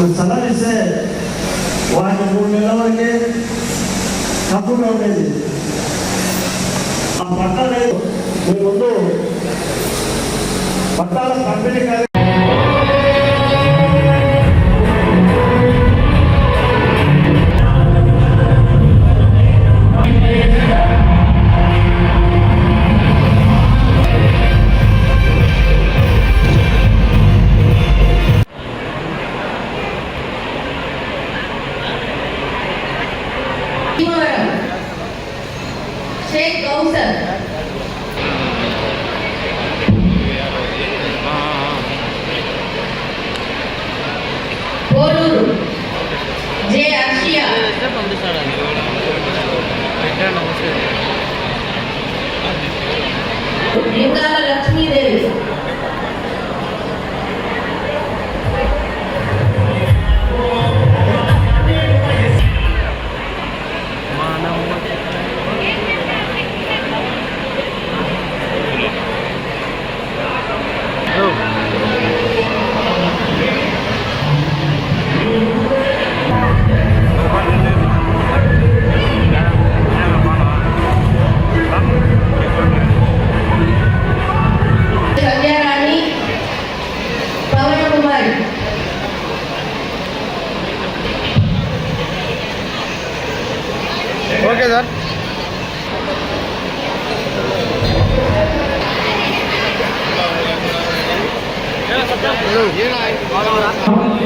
ఇప్పుడు స్థలం ఇస్తే వాటి మూడు నెలల వరకే తప్పుగా ఉండేది. ఆ పట్టాలు మీ ముందు పట్టాల పంపిణీ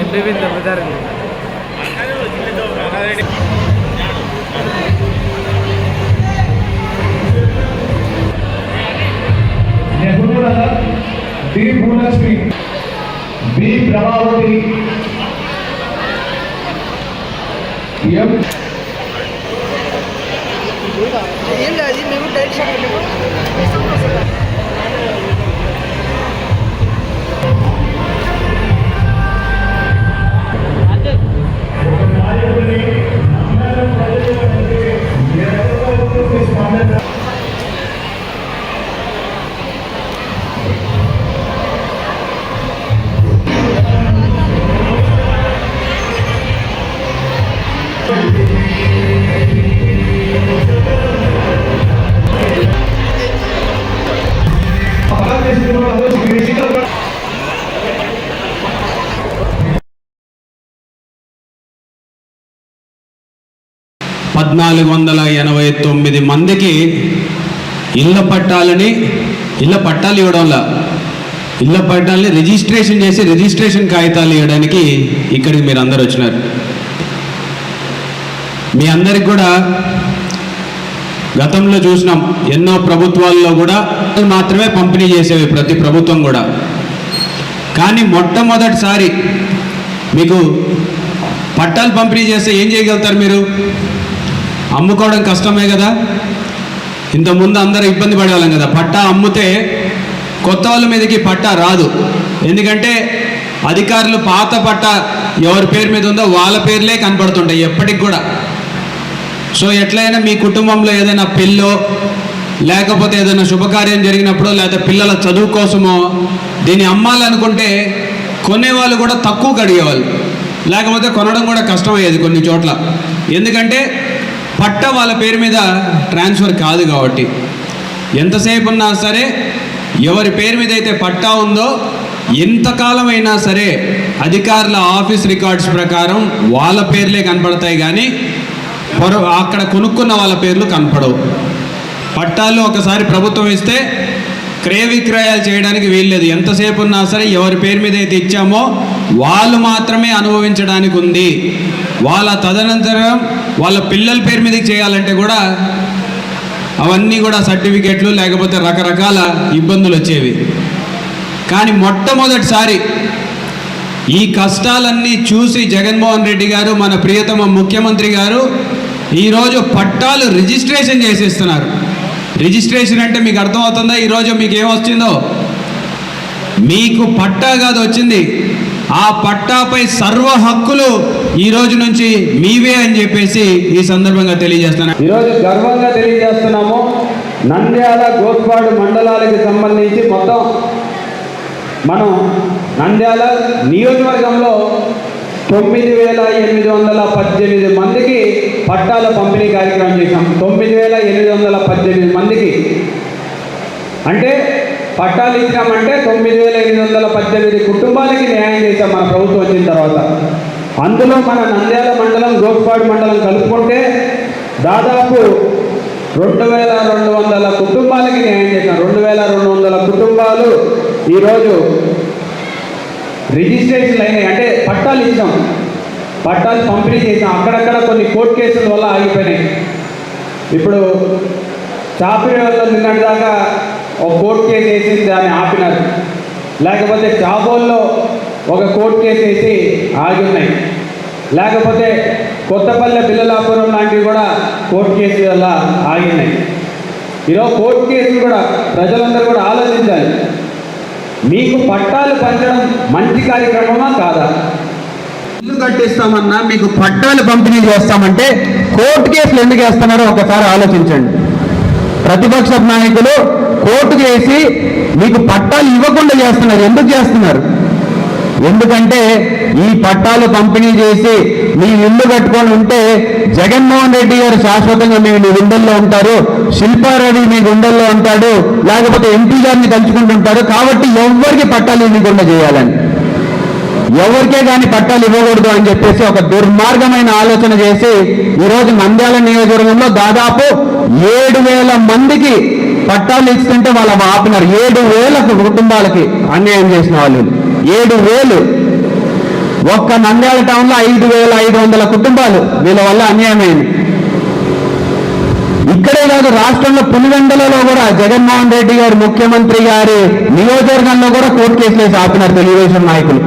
ఎంపీ దెబ్బతారు నెహ్రూల డి భూలక్ష్మి బి ప్రభావతి. పద్నాలుగు వందల ఎనభై తొమ్మిది మందికి ఇళ్ళ పట్టాలని ఇళ్ళ పట్టాలు ఇవ్వడంలా. ఇళ్ళ పట్టాలని రిజిస్ట్రేషన్ చేసి రిజిస్ట్రేషన్ కాగితాలు ఇవ్వడానికి ఇక్కడికి మీరు అందరు వచ్చినారు. మీ అందరికి కూడా గతంలో చూసినాం ఎన్నో ప్రభుత్వాల్లో కూడా మాత్రమే పంపిణీ చేసేవి ప్రతి ప్రభుత్వం కూడా. కానీ మొట్టమొదటిసారి మీకు పట్టాలు పంపిణీ చేస్తే ఏం చేయగలుగుతారు మీరు? అమ్ముకోవడం కష్టమే కదా? ఇంతకుముందు అందరూ ఇబ్బంది పడేవాళ్ళం కదా. పట్టా అమ్ముతే కొత్త వాళ్ళ మీదకి పట్టా రాదు. ఎందుకంటే అధికారులు పాత పట్టా ఎవరి పేరు మీద ఉందో వాళ్ళ పేర్లే కనపడుతుంటాయి ఎప్పటికి కూడా. సో ఎట్లయినా మీ కుటుంబంలో ఏదైనా పెళ్ళో లేకపోతే ఏదైనా శుభకార్యం జరిగినప్పుడు లేదా పిల్లల చదువు కోసమో దీన్ని అమ్మాలనుకుంటే కొనేవాళ్ళు కూడా తక్కువ కడిగేవాళ్ళు లేకపోతే కొనడం కూడా కష్టమయ్యేది కొన్ని చోట్ల. ఎందుకంటే పట్ట వాళ్ళ పేరు మీద ట్రాన్స్ఫర్ కాదు కాబట్టి. ఎంతసేపు ఉన్నా సరే ఎవరి పేరు మీద అయితే పట్టా ఉందో ఎంతకాలం అయినా సరే అధికారుల ఆఫీస్ రికార్డ్స్ ప్రకారం వాళ్ళ పేర్లే కనపడతాయి కానీ పొర అక్కడ కొనుక్కున్న వాళ్ళ పేర్లు కనపడవు. పట్టాలు ఒకసారి ప్రభుత్వం ఇస్తే క్రయ విక్రయాలు చేయడానికి వీల్లేదు ఎంతసేపు ఉన్నా సరే ఎవరి పేరు మీద అయితే ఇచ్చామో వాళ్ళు మాత్రమే అనుభవించడానికి ఉంది. వాళ్ళ తదనంతరం వాళ్ళ పిల్లల పేరు మీదకి చేయాలంటే కూడా అవన్నీ కూడా సర్టిఫికెట్లు లేకపోతే రకరకాల ఇబ్బందులు వచ్చేవి. కానీ మొట్టమొదటిసారి ఈ కష్టాలన్నీ చూసి జగన్మోహన్ రెడ్డి గారు మన ప్రియతమ ముఖ్యమంత్రి గారు ఈరోజు పట్టాలు రిజిస్ట్రేషన్ చేసేస్తున్నారు. రిజిస్ట్రేషన్ అంటే మీకు అర్థమవుతుందా? ఈరోజు మీకు ఏమొచ్చిందో? మీకు పట్టా కాదు వచ్చింది. ఆ పట్టాపై సర్వ హక్కులు ఈ రోజు నుంచి మీవే అని చెప్పేసి ఈ సందర్భంగా తెలియజేస్తున్నాను. ఈరోజు గర్వంగా తెలియజేస్తున్నాము. నంద్యాల గోస్పాడు మండలాలకు సంబంధించి మొత్తం మనం నంద్యాల నియోజకవర్గంలో తొమ్మిది వేల ఎనిమిది వందల పద్దెనిమిది మందికి పట్టాల పంపిణీ కార్యక్రమం చేశాం. తొమ్మిది వేల ఎనిమిది వందల పద్దెనిమిది మందికి. అంటే పట్టాలు ఇచ్చామంటే తొమ్మిది వేల ఎనిమిది వందల పద్దెనిమిది కుటుంబాలకి న్యాయం చేశాం మన ప్రభుత్వం వచ్చిన తర్వాత. అందులో మన నంద్యాల మండలం గోపాడు మండలం కలుపుకుంటే దాదాపు రెండు వేల రెండు వందల కుటుంబాలకి న్యాయం చేశాం. రెండు వేల రెండు వందల కుటుంబాలు ఈరోజు రిజిస్ట్రేషన్ అయినాయి. అంటే పట్టాలు ఇచ్చాం. పట్టాలు పంపిణీ చేసాం అక్కడక్కడ కొన్ని కోర్టు కేసుల వల్ల ఆగిపోయినాయి. ఇప్పుడు చాపిడి వల్ల నిన్నటిదాకా ఒక కోర్టు కేసు వేసి దాన్ని ఆపినారు. లేకపోతే చాబోల్లో ఒక కోర్టు కేసు వేసి ఆగి ఉన్నాయి లేకపోతే కొత్తపల్లె పిల్లలాపురం లాంటివి కూడా కోర్టు కేసు వల్ల ఆగినాయి. ఈరోజు కోర్టు కేసులు కూడా ప్రజలందరూ కూడా ఆలోచించాలి. మీకు పట్టాలు పంచడం మంచి కార్యక్రమమా కాదా? ఇల్లు కట్టిస్తామన్నా మీకు పట్టాలు పంపిణీ చేస్తామంటే కోర్టు కేసులు ఎందుకు వేస్తున్నారో ఒకసారి ఆలోచించండి. ప్రతిపక్ష నాయకులు కోర్టు చేసి మీకు పట్టాలు ఇవ్వకుండా చేస్తున్నారు. ఎందుకు చేస్తున్నారు? ఎందుకంటే ఈ పట్టాలు పంపిణీ చేసి మీ ఇల్లు కట్టుకొని ఉంటే జగన్మోహన్ రెడ్డి గారు శాశ్వతంగా మీ మీ గుండెల్లో ఉంటారు శిల్పారెడ్డి మీ గుండెల్లో ఉంటాడు లేకపోతే ఎంపీ గారిని తలుచుకుంటుంటారు. కాబట్టి ఎవరికి పట్టాలు ఇవ్వకుండా చేయాలని ఎవరికే కానీ పట్టాలు ఇవ్వకూడదు అని చెప్పేసి ఒక దుర్మార్గమైన ఆలోచన చేసి ఈరోజు నంద్యాల నియోజకవర్గంలో దాదాపు ఏడు వేల మందికి పట్టాలు ఇస్తుంటే వాళ్ళ ఆపినారు. ఏడు వేల కుటుంబాలకి అన్యాయం చేసిన వాళ్ళు. ఏడు వేలు. ఒక్క నంద్యాల టౌన్లో ఐదు వేల ఐదు వందల కుటుంబాలు వీళ్ళ వల్ల అన్యాయమైంది. ఇక్కడే కాదు రాష్ట్రంలో పులివెండలలో కూడా జగన్మోహన్ రెడ్డి గారు ముఖ్యమంత్రి గారి నియోజకవర్గంలో కూడా కోర్టు కేసులు వేసి ఆపినారు తెలుగుదేశం నాయకులు.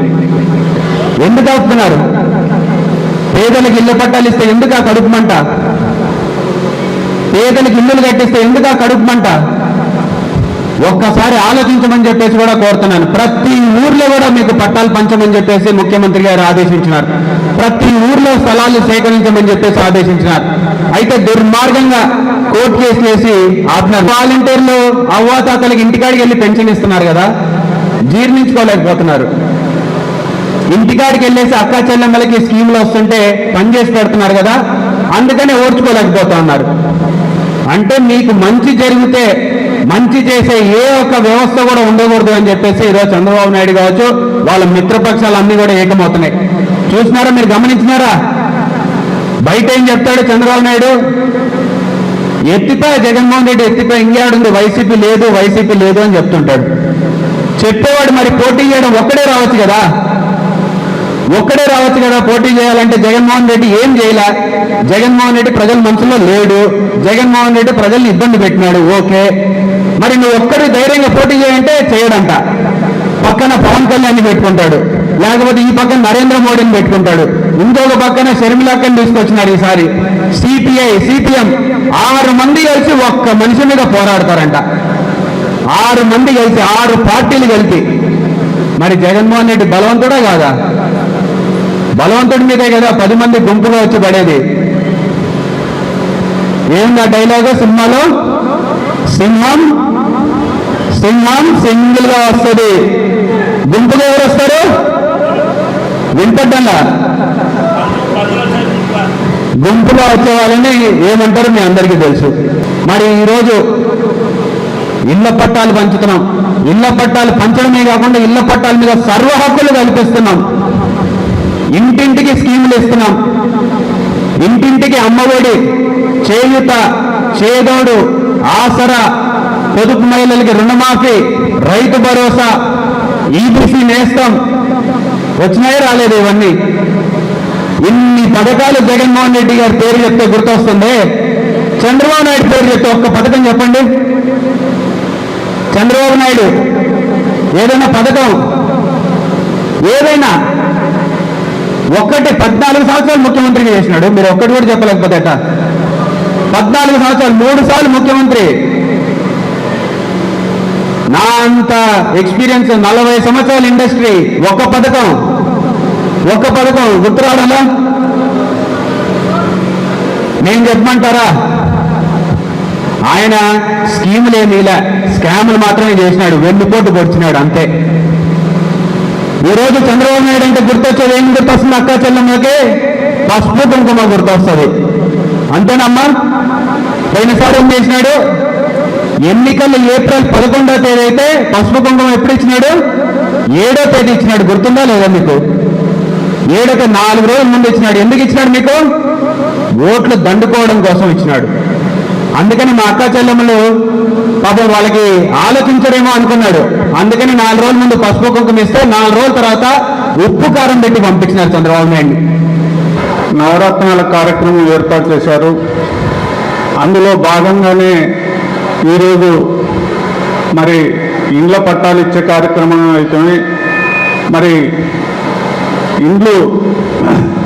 ఎందుకు ఆపుతున్నారు? పేదలకు ఇల్లు పట్టాలు ఇస్తే ఎందుకు ఆ కడుపుమంట పేదలకు ఇల్లులు కట్టిస్తే ఎందుకు ఆ కడుపుమంట ఒక్కసారి ఆలోచించమని చెప్పేసి కూడా కోరుతున్నాను. ప్రతి ఊర్లో కూడా మీకు పట్టాలు పంచమని చెప్పేసి ముఖ్యమంత్రి గారు ఆదేశించినారు. ప్రతి ఊర్లో స్థలాలు సేకరించమని చెప్పేసి ఆదేశించినారు. అయితే దుర్మార్గంగా కోర్టు కేసు వేసి ఆపినారు. వాలంటీర్లు అవ్వాతాతలకు ఇంటికాడికి వెళ్ళి పెన్షన్ ఇస్తున్నారు కదా జీర్ణించుకోలేకపోతున్నారు. ఇంటికాడికి వెళ్ళేసి అక్క చెల్లెమ్మలకి స్కీములు వస్తుంటే పని చేసి పెడుతున్నారు కదా అందుకనే ఓర్చుకోలేకపోతా ఉన్నారు. అంటే మీకు మంచి జరిగితే మంచి చేసే ఏ ఒక్క వ్యవస్థ కూడా ఉండకూడదు అని చెప్పేసి ఈరోజు చంద్రబాబు నాయుడు కావచ్చు వాళ్ళ మిత్రపక్షాలు అన్ని కూడా ఏకమవుతున్నాయి. చూసినారా మీరు గమనించినారా? బయట ఏం చెప్తాడు చంద్రబాబు నాయుడు? ఎత్తిపై జగన్మోహన్ రెడ్డి ఎత్తిపై ఇంకేడుంది వైసీపీ లేదు వైసీపీ లేదు అని చెప్తుంటాడు. చెప్పేవాడు మరి పోటీ చేయడం ఒక్కడే రావచ్చు కదా? ఒక్కడే రావచ్చు కదా పోటీ చేయాలంటే జగన్మోహన్ రెడ్డి ఏం చేయలే? జగన్మోహన్ రెడ్డి ప్రజల మనసులో లేడు. జగన్మోహన్ రెడ్డి ప్రజల్ని ఇబ్బంది పెట్టినాడు ఓకే. మరి నువ్వు ఒక్కడు ధైర్యంగా పోటీ చేయంటే చేయడంట. పక్కన పవన్ కళ్యాణ్ పెట్టుకుంటాడు. లేకపోతే ఈ పక్కన నరేంద్ర మోడీని పెట్టుకుంటాడు. ఇంకొక పక్కన షర్మిలాక్కని తీసుకొచ్చినారు ఈసారి. సిపిఐ సిపిఎం ఆరు మంది కలిసి ఒక్క మనిషి మీద పోరాడతారంట. ఆరు మంది కలిసి ఆరు పార్టీలు కలిపి మరి జగన్మోహన్ రెడ్డి బలవంతుడా కాదా? బలవంతుడి మీదే కదా పది మంది గుంపుగా వచ్చి పడేది. ఏంది ఆ డైలాగు సినిమాలో సింహం? సింహం సింగిల్గా వస్తుంది. గుంపుగా ఎవరు వస్తారు? వింపడ్డంలా గుంపులో వచ్చే వాళ్ళని ఏమంటారు మీ అందరికీ తెలుసు. మరి ఈరోజు ఇళ్ళ పట్టాలు పంచుతున్నాం. ఇళ్ళ పట్టాలు పంచడమే కాకుండా ఇళ్ళ పట్టాల మీద సర్వ హక్కులు కల్పిస్తున్నాం. ఇంటింటికి స్కీములు ఇస్తున్నాం. ఇంటింటికి అమ్మఒడి చేయుత చేదోడు ఆసరా పొదుపు మహిళలకి రుణమాఫీ రైతు భరోసా ఈబీసీ నేస్తం. వచ్చినాయో రాలేదు ఇవన్నీ. ఇన్ని పథకాలు జగన్మోహన్ రెడ్డి గారి పేరు చెప్తే గుర్తొస్తుంది. చంద్రబాబు నాయుడు పేరు చెప్తే ఒక్క పథకం చెప్పండి. చంద్రబాబు నాయుడు ఏదైనా పథకం ఏదైనా ఒక్కటి పద్నాలుగు సంవత్సరాలు ముఖ్యమంత్రిగా చేసినాడు. మీరు ఒక్కటి కూడా చెప్పలేకపోతే పద్నాలుగు సంవత్సరాలు మూడు సార్లు ముఖ్యమంత్రి. నా అంత ఎక్స్పీరియన్స్ నలభై సంవత్సరాల ఇండస్ట్రీ ఒక్క పథకం. ఒక్క పథకం గుర్తురావడంలో నేను చెప్పమంటారా? ఆయన స్కీములు స్కాములు మాత్రమే చేసినాడు. వెన్నుపోటు పొడిచినాడు అంతే. ఈ రోజు చంద్రబాబు నాయుడు అంటే గుర్తొచ్చేది ఏం గుర్తొస్తుంది అక్క చెల్లెమ్మకి పసుపు కుంకుమ గుర్తొస్తుంది. అంతేనమ్మా పోయినసారి ఏం చేసినాడు? ఎన్నికలు ఏప్రిల్ పదకొండో తేదీ అయితే పసుపు కుంకుమ ఎప్పుడు ఇచ్చినాడు? ఏడో తేదీ ఇచ్చినాడు. గుర్తుందా లేదా మీకు? ఏడో నాలుగు రోజుల ముందు ఇచ్చినాడు. ఎందుకు ఇచ్చినాడు మీకు? ఓట్లు దండుకోవడం కోసం ఇచ్చినాడు. అందుకని మా అక్క చెల్లెమ్మలు పాపం వాళ్ళకి ఆలోచించరేమో అనుకున్నాడు. అందుకని నాలుగు రోజుల ముందు పసుపు కుంకుమ ఇస్తే నాలుగు రోజుల తర్వాత ఉప్పు కారం పెట్టి పంపించినారు చంద్రబాబు నాయుడు. నవరత్నాల కార్యక్రమం ఏర్పాటు చేశారు. అందులో భాగంగానే ఈరోజు మరి ఇండ్ల పట్టాలు ఇచ్చే కార్యక్రమం అయితే మరి ఇండ్లు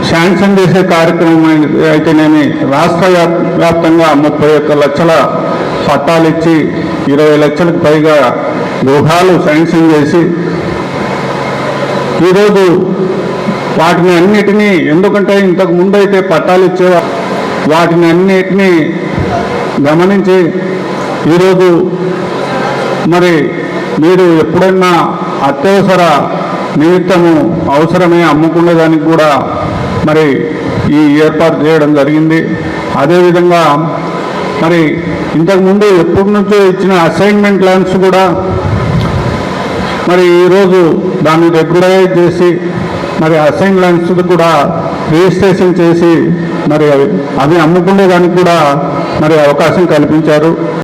శాంక్షన్ చేసే కార్యక్రమం అయితేనేమి రాష్ట్ర వ్యాప్తంగా ముప్పై ఒక్క లక్షల పట్టాలు ఇచ్చి ఇరవై లక్షలకు పైగా గృహాలు శాంక్షన్ చేసి ఈరోజు వాటిని అన్నిటినీ ఎందుకంటే ఇంతకు ముందు అయితే పట్టాలు ఇచ్చేవా వాటిని అన్నిటినీ గమనించి ఈరోజు మరి మీరు ఎప్పుడన్నా అత్యవసర నిమిత్తము అవసరమే అమ్ముకునేదానికి కూడా మరి ఈ ఏర్పాటు చేయడం జరిగింది. అదేవిధంగా మరి ఇంతకుముందు ఎప్పటి నుంచో ఇచ్చిన అసైన్మెంట్ ల్యాండ్స్ కూడా మరి ఈరోజు దాన్ని రెగ్యులరైజ్ చేసి మరి అసైన్ ల్యాండ్స్ కూడా రిజిస్ట్రేషన్ చేసి మరి అవి అమ్ముకునే దానికి కూడా మరి అవకాశం కల్పించారు.